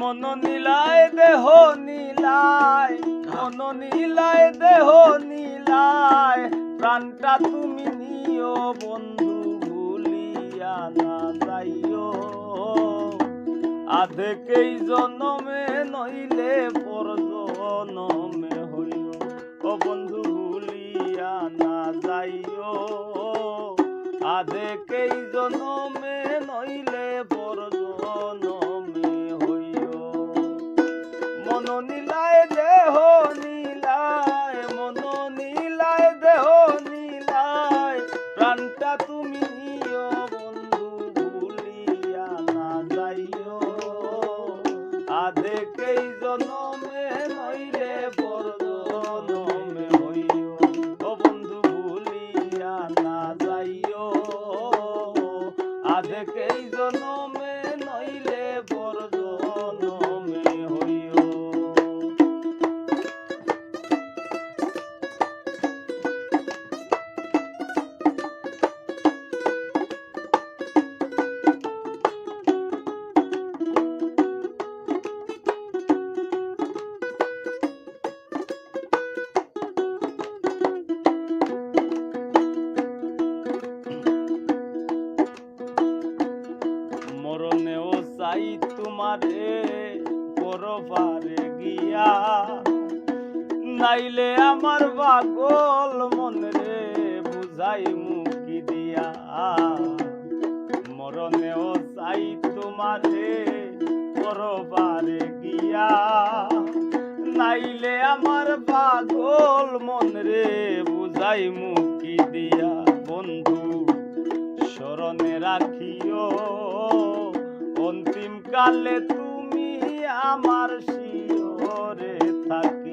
মন নীলায় দেহ নীলায় মন নীলায় দেহ নীলায়। প্রাণটা তুমি নিও, বন্ধু, ভুলিয়া না যাইও। আধেকেই জনমে নইলে পর জনমে হইও। ও বন্ধু, ভুলিয়া না যাইও। আধেকেই জনমে যাইও। আধেকেই জনমে পরবারে গিয়া নাইলে আমার পাগল মনরে বুঝাই মুখি দিয়া। মরণেও চাই তোমারে পরবারে গিয়া নাইলে আমার পাগল মনরে বুঝাই মুখি দিয়া। বন্ধু, স্মরণে রাখিও। অন্তিম কালে তুমি আমার শিওরে থাকিও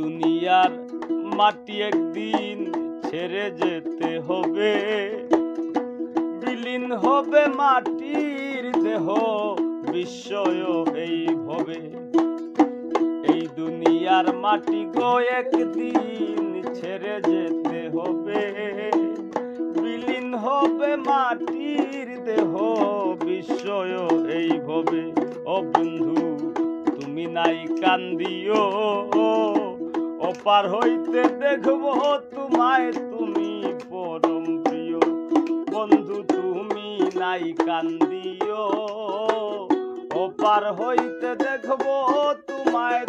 দুনিয়ার মাটি একদিন ছেড়ে যেতে হবে। বিলীন হবে মাটির দেহ, বিস্ময় এই ভবে। এই দুনিয়ার মাটি গো একদিন ছেড়ে যেতে হবে। বিলীন হবে মাটির দেহ, বিস্ময় এই ভবে। ও বন্ধু, তুমি নাই কান্দিও। অপার হইতে দেখব তোমায় তুমি পরম প্রিয়। বন্ধু, তুমি নাই কান্দিও। ও পার হইতে দেখব তোমায়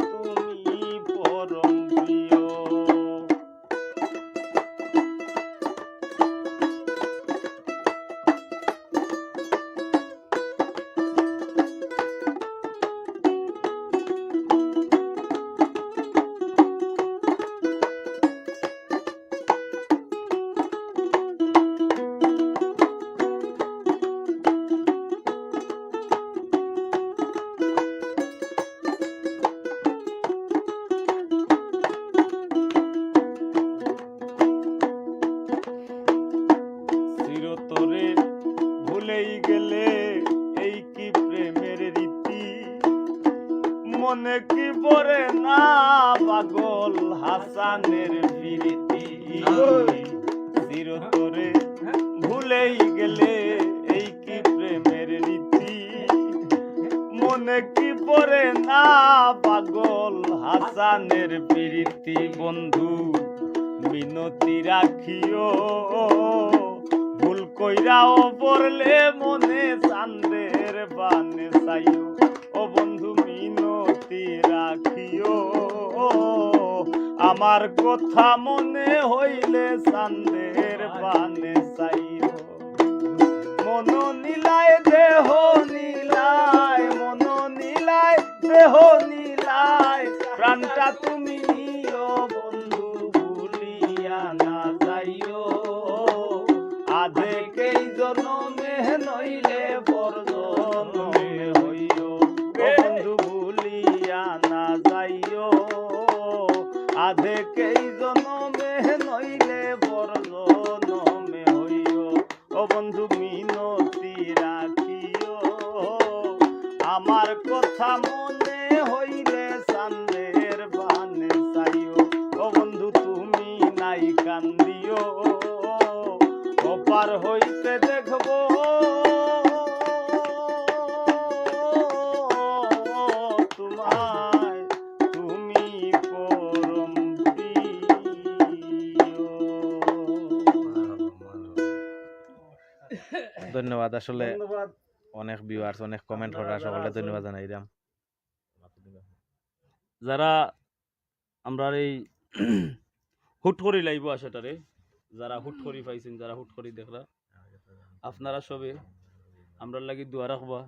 ভুলেই গেলে, এই কি প্রেমের রীতি? মনে কি পড়ে না পাগল হাসানের ফিরিতি চিরতরে ভুলেই গেলে, এই কি প্রেমের রীতি? মনে কি পড়ে না পাগল হাসানের প্রীতি বন্ধু, মিনতি রাখিও। কইরাও পড়লে মনে চান্দের বানে চাইও। ও বন্ধু, মিনতি রাখিও। আমার কথা মনে হইলে চান্দের বানে চাইও। মন নীলায়, দেহ নীলায়, মন নীলায়, দেহ নীলায়, প্রাণটা তুমি বন্ধু, মিনতি রাখিও। আমার কথা মনে হইলে চান্দের বানে চাইও। ও বন্ধু, তুমি নাই কান্দিও। ওপার হইতে দেখব ধন্যবাদ আসলে অনেক ভিউয়ার্স অনেক কমেন্ট করা সকলে। ধন্যবাদ জানাই দিলাম যারা আমরা এই হুট করি লাইব আসাটারে যারা হুট করি পাইছেন যারা হুট করি দেখরা আপনারা সবে আমরা লাগি দোয়া রাখবা।